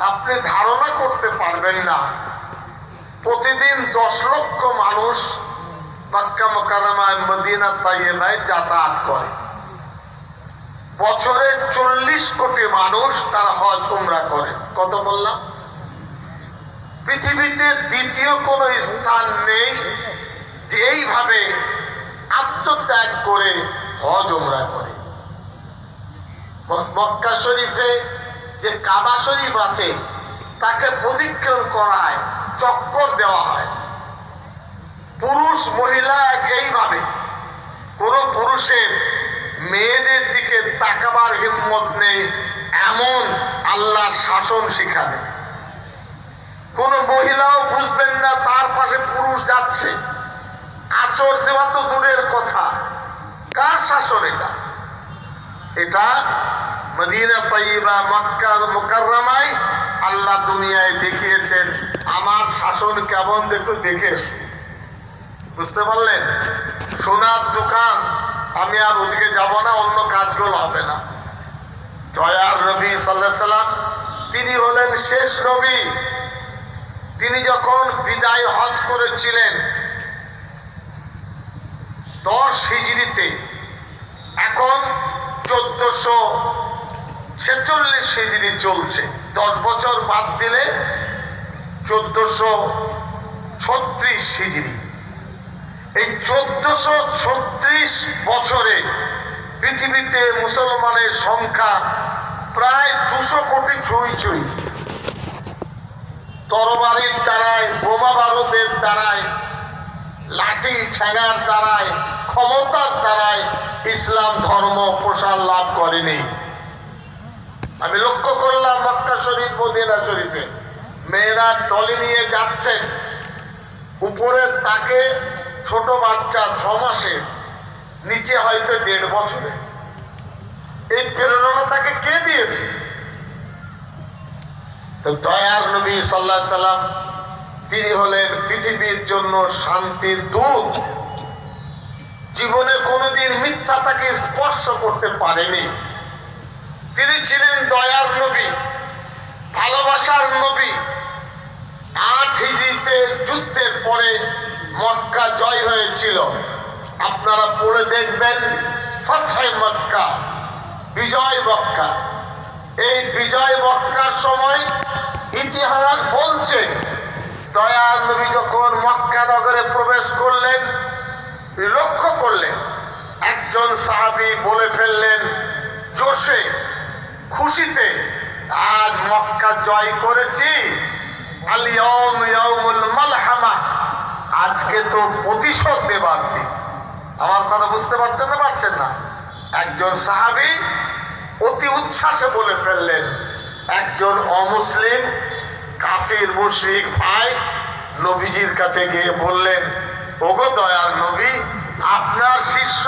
আপনি ধারণা করতে পারবেন না। প্রতিদিন দশ লক্ষ মানুষ মক্কা মোকারমায় মদিনা তাইয়েবায় যাতায়াত করে। বছরে চল্লিশ কোটি মানুষ তারা হজ উমরা করে। কত বললাম? পৃথিবীতে দ্বিতীয় কোনো স্থান নেই যে এইভাবে আত্মত্যাগ করে হজ উমরা করে। মক্কা শরীফে যে কাবা শরীফ আছে, তাকে প্রদক্ষিণ করায়, চক্কর দেওয়া হয়। পুরুষ মহিলা এইভাবে কোন পুরুষের মেয়েদের দিকে তাকাবার হিম্মত নেই, এমন আল্লাহর শাসন শিখাবে কোন মহিলাও বুঝবেন না তার পাশে পুরুষ যাচ্ছে। আচর দেওয়া তো দূরের কথা। কার শাসন এটা? এটা মদিনা তাইবা মক্কার মুকাররমায় আল্লাহ দুনিয়ায় দেখিয়েছেন। আমার শাসন কেমন একটু দেখে বুঝতে পারলেন? সোনার দোকান, আমি আর ওদিকে যাব না, অন্য কাজগুলো হবে না। দয়ার নবী সাল্লাহ সাল্লাম, তিনি হলেন শেষ নবী তিনি যখন বিদায় হজ করেছিলেন, দশ হিজড়িতে, এখন চোদ্দশো ছেচল্লিশ হিজড়ি চলছে। দশ বছর বাদ দিলে চোদ্দশো ছত্রিশ হিজড়ি এই চোদ্দশো ছত্রিশ বছরে পৃথিবীতে মুসলমানের সংখ্যা প্রায় দুশো কোটি ছুঁই ছুঁই। তরবারির দ্বারায়, বোমা বারুদের দ্বারায়, লাঠি ঠেঙার দ্বারায়, ক্ষমতার দ্বারায় ইসলাম ধর্ম প্রসার লাভ করেনি। আমি লক্ষ্য করলাম মক্কা শরীফ মদিনা শরীফে। মেয়েরা টলি নিয়ে যাচ্ছেন উপরে তাকে ছোট বাচ্চা ছ মাসে, নিচে হয়তো দেড় বছরে। এই প্রেরণা তাকে কে দিয়েছে? তো দয়ার নবী সাল্লাহ সাল্লাম তিনি হলেন পৃথিবীর জন্য শান্তির দূত। জীবনে কোনোদিন মিথ্যা তাকে স্পর্শ করতে পারেনি। তিনি ছিলেন দয়ার নবী, ভালোবাসার নবী। আট হিজড়িতে যুদ্ধের পরে মক্কা জয় হয়েছিল। আপনারা পড়ে দেখবেন ফথায় মক্কা, বিজয় মক্কা। এই বিজয় মক্কার সময় ইতিহাস বলছে দয়াল নবী যখন মক্কা নগরে প্রবেশ করলেন লক্ষ্য করলেন, একজন সাহাবী বলে ফেললেন, জোশে, খুশিতে আজ মক্কা জয় করেছি। আজকে তো প্রতিশোধ দেবার দিন। আমার কথা বুঝতে পারছেন না পারছেন না? একজন সাহাবী অতি উচ্ছ্বাসে বলে ফেললেন, একজন অমুসলিম কাফির মুশরিক ভাই নবীজির কাছে গিয়ে বললেন ওগো দয়াল নবী আপনার শিষ্য।